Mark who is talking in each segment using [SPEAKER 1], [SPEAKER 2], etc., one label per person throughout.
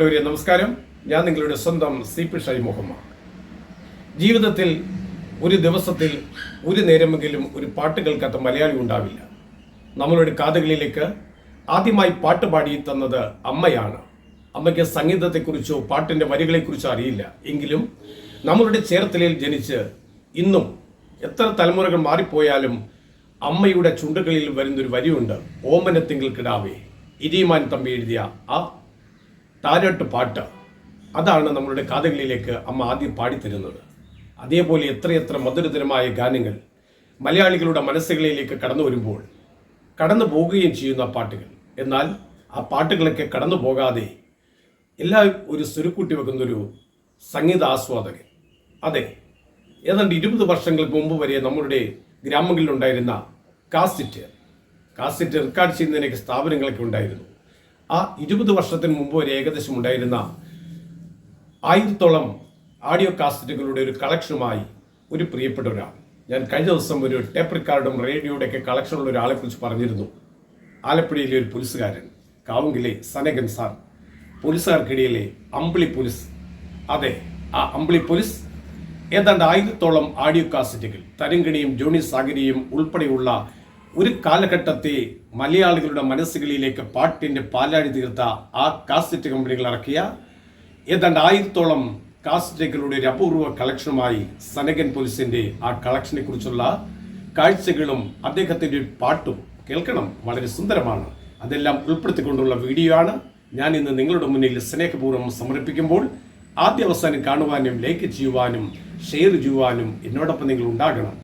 [SPEAKER 1] പ്രിയപ്പെട്ടവരെ നമസ്കാരം. ഞാൻ നിങ്ങളുടെ സ്വന്തം സി പി ഷൈ മുഹമ്മദ് ജീവിതത്തിൽ ഒരു ദിവസത്തിൽ ഒരു നേരമെങ്കിലും ഒരു പാട്ട് കേൾക്കാത്ത മലയാളി ഉണ്ടാവില്ല. നമ്മളുടെ കാതുകളിലേക്ക് ആദ്യമായി പാട്ട് പാടി തന്നത് അമ്മയാണ്. അമ്മയ്ക്ക് സംഗീതത്തെക്കുറിച്ചോ പാട്ടിന്റെ വരികളെക്കുറിച്ചോ അറിയില്ല. എങ്കിലും നമ്മളുടെ ചേർത്തലയിൽ ജനിച്ച് ഇന്നും എത്ര തലമുറകൾ മാറിപ്പോയാലും അമ്മയുടെ ചുണ്ടുകളിൽ വരുന്നൊരു വരിയുണ്ട് ഓമനത്തിങ്കിൽ കിടാവേ. ഇരിമാൻ തമ്പി എഴുതിയ ആ താരാട്ട് പാട്ട്. അതാണ് നമ്മളുടെ കാതുകളിലേക്ക് അമ്മ ആദ്യം പാടിത്തരുന്നത്. അതേപോലെ എത്രയെത്ര മധുരതരമായ ഗാനങ്ങൾ മലയാളികളുടെ മനസ്സുകളിലേക്ക് കടന്നു വരുമ്പോൾ കടന്നു പോകുകയും ചെയ്യുന്ന പാട്ടുകൾ. എന്നാൽ ആ പാട്ടുകളൊക്കെ കടന്നു പോകാതെ എല്ലാ ഒരു സ്വരുക്കൂട്ടി വെക്കുന്നൊരു സംഗീത ആസ്വാദകൻ. അതെ ഏതാണ്ട് ഇരുപത് വർഷങ്ങൾക്ക് മുമ്പ് വരെ നമ്മളുടെ ഗ്രാമങ്ങളിലുണ്ടായിരുന്ന കാസിറ്റ് കാസിറ്റ് റെക്കോർഡ് ചെയ്യുന്നതിനൊക്കെ സ്ഥാപനങ്ങളൊക്കെ ഉണ്ടായിരുന്നു. ആ ഇരുപത് വർഷത്തിന് മുമ്പ് ഒരു ഏകദേശം ഉണ്ടായിരുന്ന ആയിരത്തോളം ഓഡിയോ കാസറ്റുകളുടെ ഒരു കളക്ഷനുമായി ഒരു പ്രിയപ്പെട്ട ഒരാൾ. ഞാൻ കഴിഞ്ഞ ദിവസം ഒരു ടേപ്പ് കാർഡും റേഡിയോയുടെ ഒക്കെ കളക്ഷനുള്ള ഒരാളെ കുറിച്ച് പറഞ്ഞിരുന്നു. ആലപ്പുഴയിലെ ഒരു പോലീസുകാരൻ കാവുങ്കിലെ സനകൻ സാർ. പോലീസുകാർക്കിടയിലെ അമ്പിളി പോലീസ്. അതെ ആ അമ്പിളി പോലീസ്. ഏതാണ്ട് ആയിരത്തോളം ഓഡിയോ കാസറ്റുകൾ തരങ്കിണിയും ജോണി സാഗരിയും ഉൾപ്പെടെയുള്ള ഒരു കാലഘട്ടത്തെ മലയാളികളുടെ മനസ്സുകളിലേക്ക് പാട്ടിന്റെ പാലാഴി തീർത്ത ആ കാസറ്റ് കമ്പനികൾ ഇറക്കിയ ഏതാണ്ട് ആയിരത്തോളം കാസറ്റുകളുടെ ഒരു അപൂർവ കളക്ഷനുമായി സനകൻ പോലീസിന്റെ ആ കളക്ഷനെ കുറിച്ചുള്ള കാഴ്ചകളും അദ്ദേഹത്തിന്റെ ഒരു പാട്ടും കേൾക്കണം. വളരെ സുന്ദരമാണ്. അതെല്ലാം ഉൾപ്പെടുത്തിക്കൊണ്ടുള്ള വീഡിയോ ആണ്. ഞാൻ ഇന്ന് നിങ്ങളുടെ മുന്നിൽ സ്നേഹപൂർവം സമർപ്പിക്കുമ്പോൾ ആദ്യ അവസാനം കാണുവാനും ലൈക്ക് ചെയ്യുവാനും ഷെയർ ചെയ്യുവാനും എന്നോടൊപ്പം നിങ്ങൾ ഉണ്ടാകണം.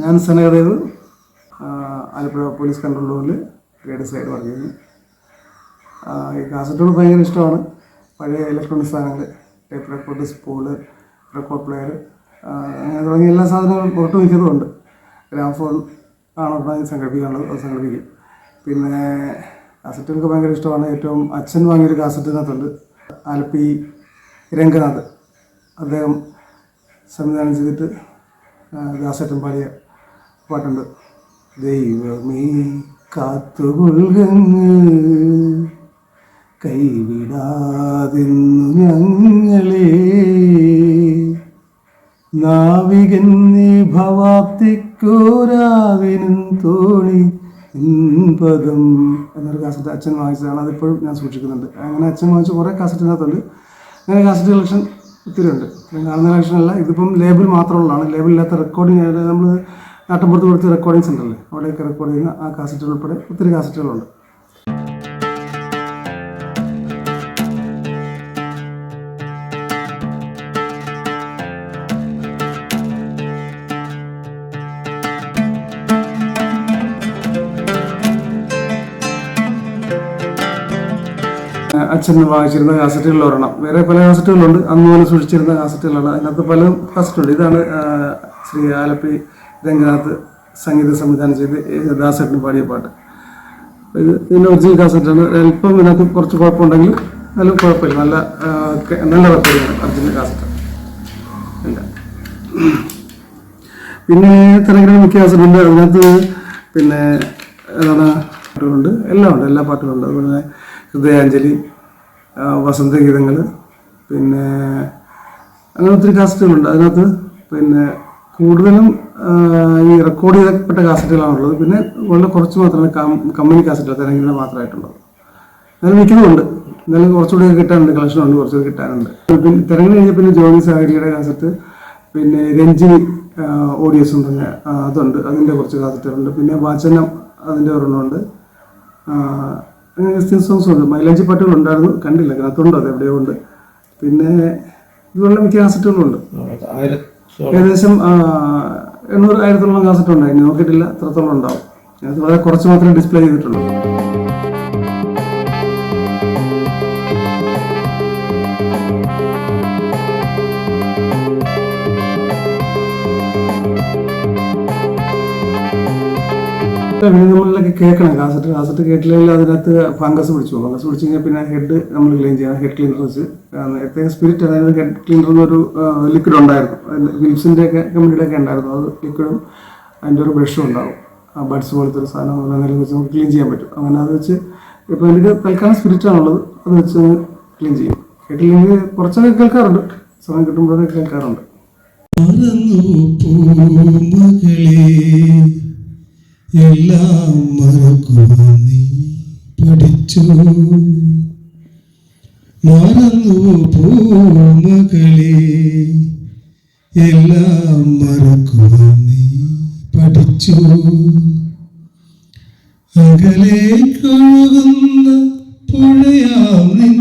[SPEAKER 2] ഞാൻ സനകദേവ് ആ, ആലപ്പുഴ പോലീസ് കൺട്രോൾ റൂമിൽ ഗൈഡ് സൈഡ് ആ, ഈ കാസറ്റുകൾ ഭയങ്കര ഇഷ്ടമാണ്. പഴയ ഇലക്ട്രോണിക് സാധനങ്ങൾ tape record spool record player അങ്ങനെ തുടങ്ങിയ എല്ലാ സാധനങ്ങളും ഒട്ടുമിക്കതുമുണ്ട് ഗ്രാമഫോൺ ആണ് ഉടനെ സംഘടിപ്പിക്കാനുള്ളത് അത് സംഘടിപ്പിക്കും. പിന്നെ കാസറ്റുകൾക്ക് ഭയങ്കര ഇഷ്ടമാണ്. ഏറ്റവും അച്ഛൻ വാങ്ങിയൊരു കാസറ്റിനകത്തുണ്ട് ആലപ്പി രംഗനാഥ്. അദ്ദേഹം സംവിധാനം ചെയ്തിട്ട് ആ, ദാസേട്ടൻ പാടിയ പാട്ടുണ്ട്. ദൈവമേ കാത്തുകൊള്ളുങ്ങ് കൈവിടാതിന്നു ഞങ്ങളെ നാവികൻ ഭവാപ്തിക്കോരാവിനും തോണി ഇൻപദം. എന്നൊരു കാസറ്റ് അച്ഛൻ വാങ്ങിച്ചതാണ് അതിപ്പോഴും ഞാൻ സൂക്ഷിക്കുന്നുണ്ട്. അങ്ങനെ അച്ഛൻ വാങ്ങിച്ച കുറേ കാസറ്റിനകത്തുണ്ട്. അങ്ങനെ കാസറ്റ് കളക്ഷൻ ഒത്തിരി ഉണ്ട്. കാണുന്ന കളക്ഷൻ അല്ല ഇതിപ്പം ലേബിൾ മാത്രമുള്ളതാണ്. ലേബിളില്ലാത്ത റെക്കോർഡിങ് നമ്മൾ നാട്ടിൻപുറത്ത് കൊടുത്ത റെക്കോർഡിങ്സ് ഉണ്ടല്ലേ. അവിടെയൊക്കെ റെക്കോർഡ് ചെയ്യുന്ന ആ കാസറ്റുകൾ ഉൾപ്പെടെ ഒത്തിരി കാസറ്റുകളുണ്ട് അച്ഛൻ വാങ്ങിച്ചിരുന്ന കാസറ്റുകളിൽ ഒരെണ്ണം. വേറെ പല കാസറ്റുകളുണ്ട്. അന്ന് പോലെ സൂക്ഷിച്ചിരുന്ന കാസറ്റുകളാണ്. അതിനകത്ത് പല കാസറ്റുണ്ട് ഇതാണ് ശ്രീ ആലപ്പി രംഗനാഥ് സംഗീത സംവിധാനം ചെയ്ത് ദാസേട്ടന് പാടിയ പാട്ട്. ഇത് ഇതിന്റെ ഒറിജിനൽ കാസറ്റാണ്. അല്പം ഇതിനകത്ത് കുറച്ച് കുഴപ്പമുണ്ടെങ്കിൽ നല്ല കുഴപ്പമില്ല. നല്ല നല്ല റെക്കോർഡിങ്ങാണ് ഒറിജിനൽ കാസറ്റ്. ഇല്ല. പിന്നെ തിരക്കിന് മിക്ക കാസറ്റുണ്ട്. അതിനകത്ത് പിന്നെ എന്താണ് പാട്ടുകളുണ്ട്. എല്ലാം ഉണ്ട്. എല്ലാ പാട്ടുകളുണ്ട് അതുപോലെ ഹൃദയാഞ്ജലി വസന്തഗീതങ്ങൾ പിന്നെ അങ്ങനെ ഒത്തിരി കാസറ്റുകളുണ്ട്. അതിനകത്ത് പിന്നെ കൂടുതലും ഈ റെക്കോർഡ് ചെയ്തപ്പെട്ട കാസറ്റുകളാണുള്ളത്. പിന്നെ വളരെ കുറച്ച് മാത്രമേ കം- കമ്പനി കാസറ്റുകൾ തെരഞ്ഞെടുപ്പ് മാത്രമായിട്ടുള്ളത്. എന്നാലും മിക്കതുമുണ്ട്. എന്നാലും കുറച്ചുകൂടി കിട്ടാനുണ്ട്. കളക്ഷനുണ്ട് കുറച്ചുകൂടി കിട്ടാനുണ്ട്. പിന്നെ തിരഞ്ഞെടുപ്പ് പിന്നെ ജോലി സാഹചര്യയുടെ കാസറ്റ് പിന്നെ രഞ്ജിനി ഓഡിയോസ് ഉണ്ടെന്ന് അതുണ്ട്. അതിന്റെ കുറച്ച് കാസറ്റുകളുണ്ട്. പിന്നെ വാചനം അതിന്റെ ഒരെണ്ണമുണ്ട്. ക്രിസ്ത്യൻ സോങ്സ് ഉണ്ട്. മൈലാഞ്ചി പാട്ടുകൾ ഉണ്ടായിരുന്നു. കണ്ടില്ല. അതിനകത്തുണ്ട് അത് എവിടെയോ ഉണ്ട്. പിന്നെ ഇതുപോലെ മിക്ക കാസറ്റുകളുണ്ട് ഏകദേശം എണ്ണൂറ് ആയിരത്തോളം കാസറ്റ് ഉണ്ടായി നോക്കിയിട്ടില്ല. അത്രത്തോളം ഉണ്ടാവും. അത് വളരെ കുറച്ച് മാത്രമേ ഡിസ്പ്ലേ ചെയ്തിട്ടുള്ളൂ. പിന്നെ നമ്മളിലൊക്കെ കേൾക്കണം. കാസറ്റ് കാസറ്റ് കേട്ടില്ലെങ്കിൽ അതിനകത്ത് ഫംഗസ് പിടിച്ചു ഫംഗസ് പിടിച്ചു കഴിഞ്ഞാൽ പിന്നെ ഹെഡ് നമ്മൾ ക്ലീൻ ചെയ്യണം. ഹെഡ് ക്ലീനർ വെച്ച്. നേരത്തെ സ്പിരിറ്റ് അതായത് ഹെഡ് ക്ലീനർ എന്നൊരു ലിക്വിഡ് ഉണ്ടായിരുന്നു. ഫിലിപ്സിന്റെ ഒക്കെ കമ്പനിയുടെ ഒക്കെ ഉണ്ടായിരുന്നു. അത് ലിക്വിഡും അതിന്റെ ഒരു ബ്രഷും ഉണ്ടാവും. ആ ബഡ്സ് പോലത്തെ ഒരു സാധനം അങ്ങനെ വെച്ച് നമുക്ക് ക്ലീൻ ചെയ്യാൻ പറ്റും. അങ്ങനെ അത് വെച്ച് ഇപ്പോൾ എനിക്ക് തൽക്കാലം സ്പിരിറ്റാണുള്ളത്. അത് വെച്ച് ക്ലീൻ ചെയ്യും. കേട്ടില്ലെങ്കിൽ കുറച്ചൊക്കെ കേൾക്കാറുണ്ട്. സമയം കിട്ടുമ്പോഴൊക്കെ കേൾക്കാറുണ്ട്.
[SPEAKER 3] എല്ലാം മറക്കുവാൻ നീ പഠിച്ചു. മറന്നു പൂമകളെ എല്ലാം മറക്കുവാൻ നീ പഠിച്ചു. അകലേക്കൊഴുകുന്ന പുഴയാം നിന്നെ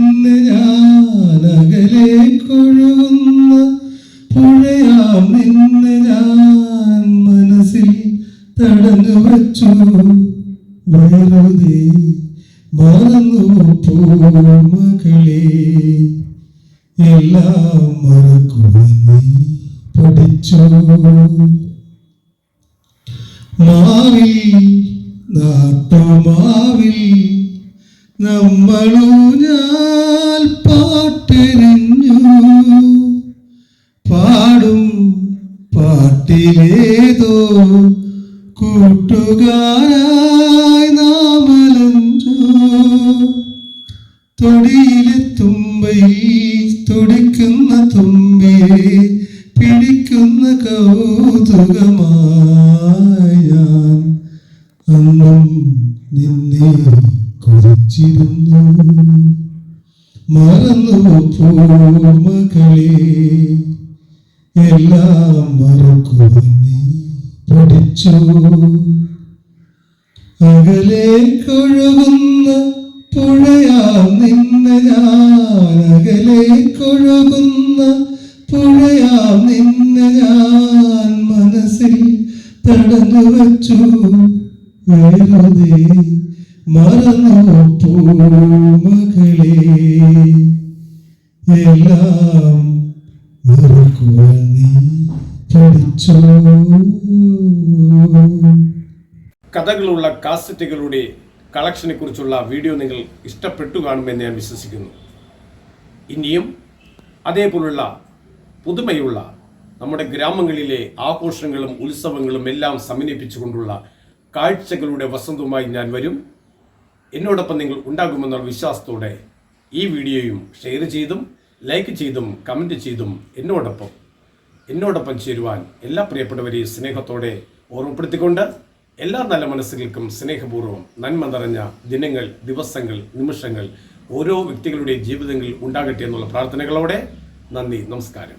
[SPEAKER 3] വച്ചു വെറുതെ മറന്നു പൂമകളെ എല്ലാം മറക്കുവാൻ പഠിച്ചു. മാവിൽ നാട്ടുമാവിൽ നമ്മളൂഞ്ഞാൽ പാട്ടെറിഞ്ഞു പാടും പാട്ടിലേതോ കൂട്ടുകാരായി നാമലഞ്ചു തൊടിയിലെ തുമ്പയിൽ തുടിക്കുന്ന തുമ്പിയെ പിടിക്കുന്ന കൗതുകമായി പഠിച്ചു അകലേക്കൊഴുകുന്ന പുഴയാ നിന്ന് ഞാൻ. അകലേക്കൊഴുകുന്ന പുഴയാ നിന്ന് ഞാൻ. മനസ്സിൽ തടഞ്ഞു വച്ചു വെറുതെ മറന്നു പൂമകളെ എല്ലാം മറക്കുവാൻ നീ പഠിച്ചു?
[SPEAKER 1] കഥകളുള്ള കാസറ്റുകളുടെ കളക്ഷനെ കുറിച്ചുള്ള വീഡിയോ നിങ്ങൾ ഇഷ്ടപ്പെട്ടു കാണുമെന്ന് ഞാൻ വിശ്വസിക്കുന്നു. ഇനിയും അതേപോലുള്ള പുതുമയുള്ള നമ്മുടെ ഗ്രാമങ്ങളിലെ ആഘോഷങ്ങളും ഉത്സവങ്ങളും എല്ലാം സമന്വയിപ്പിച്ചുകൊണ്ടുള്ള കാഴ്ചകളുടെ വസന്തവുമായി ഞാൻ വരും. എന്നോടൊപ്പം നിങ്ങൾ ഉണ്ടാകുമെന്നുള്ള വിശ്വാസത്തോടെ ഈ വീഡിയോയും ഷെയർ ചെയ്തും ലൈക്ക് ചെയ്തും കമന്റ് ചെയ്തും എന്നോടൊപ്പം എന്നോടൊപ്പം ചേരുവാൻ എല്ലാ പ്രിയപ്പെട്ടവരെയും സ്നേഹത്തോടെ ഓർമ്മപ്പെടുത്തിക്കൊണ്ട് എല്ലാ നല്ല മനസ്സുകൾക്കും സ്നേഹപൂർവം നന്മ നിറഞ്ഞ ദിനങ്ങൾ ദിവസങ്ങൾ നിമിഷങ്ങൾ ഓരോ വ്യക്തികളുടെ ജീവിതങ്ങളിൽ ഉണ്ടാകട്ടെ എന്നുള്ള പ്രാർത്ഥനകളോടെ നന്ദി നമസ്കാരം.